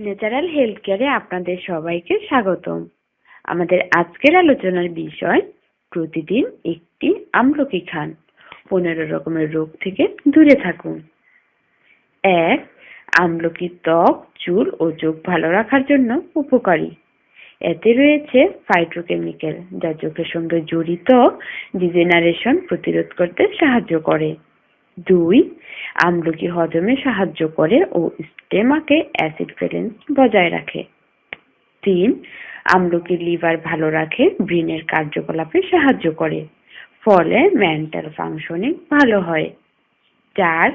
Natural health কেয়ারে আপনাদের সবাইকে স্বাগতম। আমাদের আজকের আলোচনার বিষয়, প্রতিদিন একটি আমলকি খান, পনেরো রকমের রোগ থেকে দূরে থাকুন। এক, আমলকি ত্বক, চুল ও চোখ ভালো রাখার জন্য উপকারী। এতে রয়েছে ফাইটোকেমিক্যাল যা চোখের সঙ্গে জড়িত ডিজেনারেশন প্রতিরোধ করতে সাহায্য করে। দুই, আমলকি হজমে সাহায্য করে ও স্টেমাকে অ্যাসিড ব্যালেন্স বজায় রাখে। তিন আমলকি লিভার ভালো রাখে, ব্রেনের কার্যকলাপে সাহায্য করে, ফলে মেন্টাল ফাংশনিং ভালো হয়। চার,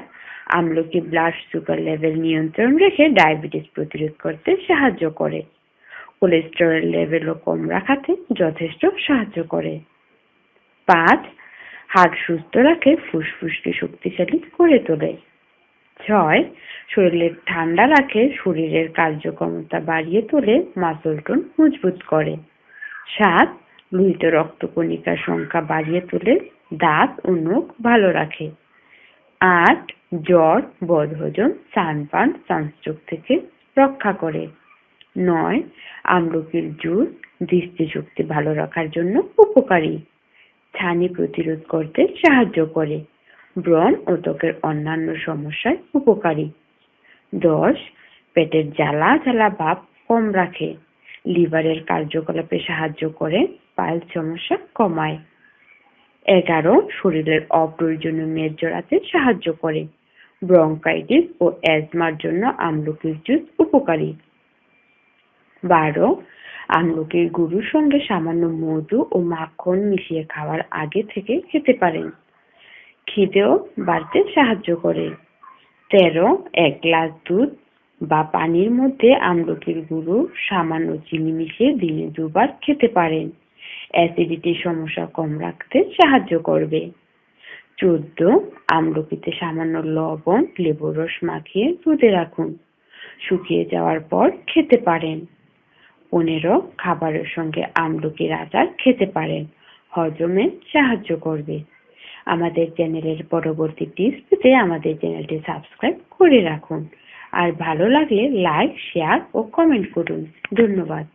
আমলকি ব্লাড সুগার লেভেল নিয়ন্ত্রণ রেখে ডায়াবেটিস প্রতিরোধ করতে সাহায্য করে। কোলেস্টেরল লেভেলও কম রাখাতে যথেষ্ট সাহায্য করে। পাঁচ হাড় সুস্থ রাখে, ফুসফুসকে শক্তিশালী করে তোলে। ছয় শরীরের ঠান্ডা রাখে, শরীরের কার্যক্ষমতা বাড়িয়ে তোলে মাসল টোন মজবুত করে। সাত, লোহিত রক্তকণিকার সংখ্যা বাড়িয়ে তোলে, দাঁত ও নখ ভালো রাখে। আট, জ্বর, বদহজম, সানপান, সানস্ট্রোক থেকে রক্ষা করে। নয়, আমলকির জুস দৃষ্টিশক্তি ভালো রাখার জন্য উপকারী। ছানি প্রতিরোধ করতে সাহায্য করে। ব্রণ ও ত্বকের অন্যান্য সমস্যায় উপকারী। দশ, পেটের জ্বালা জ্বালা ভাব কম রাখে। লিভারের কার্যকলাপে সাহায্য করে পাইল সমস্যা কমায়। এগারো, শরীরের অপ্রয়োজনীয় মেদ জড়াতে সাহায্য করে। ব্রঙ্কাইটিস ও অ্যাজমার জন্য আমলকির জুস উপকারী। বারো আমলকির গুঁড়োর সঙ্গে সামান্য মধু ও মাখন মিশিয়ে খাওয়ার আগে থেকে খেতে পারেন। খিদেও বাড়তে সাহায্য করে। তেরো, এক গ্লাস দুধ বা পানির মধ্যে আমলকির গুঁড়ো, সামান্য চিনি মিশিয়ে দিনে দুবার খেতে পারেন। অ্যাসিডিটির সমস্যা কম রাখতে সাহায্য করবে। চোদ্দ, আমলকিতে সামান্য লবণ, লেবুর রস মাখিয়ে দুধে রাখুন। শুকিয়ে যাওয়ার পর খেতে পারেন। পনেরো খাবারের সঙ্গে আমলকির আচার খেতে পারেন হজমে সাহায্য করবে। আমাদের চ্যানেলের পরবর্তী টিপস পেতে আমাদের চ্যানেলটি সাবস্ক্রাইব করে রাখুন। আর ভালো লাগলে লাইক, শেয়ার ও কমেন্ট করুন। ধন্যবাদ।